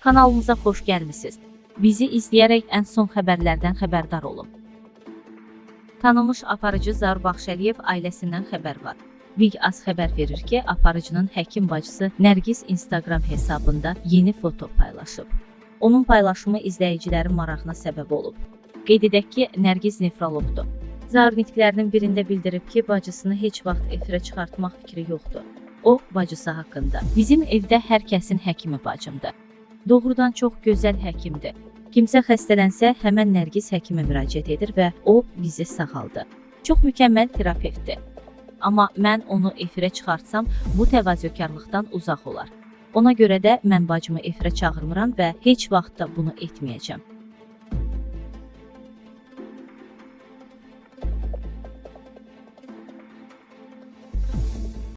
Kanalımıza xoş gəlmisiniz. Bizi izləyərək ən son xəbərlərdən xəbərdar olun. Tanınmış aparıcı Zar Baxşəliyev ailəsindən xəbər var. Big Az xəbər verir ki, aparıcının həkim bacısı Nərgiz Instagram hesabında yeni foto paylaşıb. Onun paylaşımı izləyicilərin marağına səbəb olub. Qeyd edək ki, Nərgiz nefroloqdur. Zar nitqlərinin birində bildirib ki, bacısını heç vaxt efirə çıxartmaq fikri yoxdur. O, bacısı haqqında. Bizim evdə hər kəsin həkimi bacımdır. Doğrudan çox gözəl həkimdir. Kimsə xəstələnsə, həmən Nərgiz həkimə müraciət edir və o bizi sağaldır. Çox mükəmməl terapevtdir. Amma mən onu efirə çıxartsam, bu təvazökarlıqdan uzaq olar. Ona görə də mən bacımı efirə çağırmıram və heç vaxt da bunu etməyəcəm.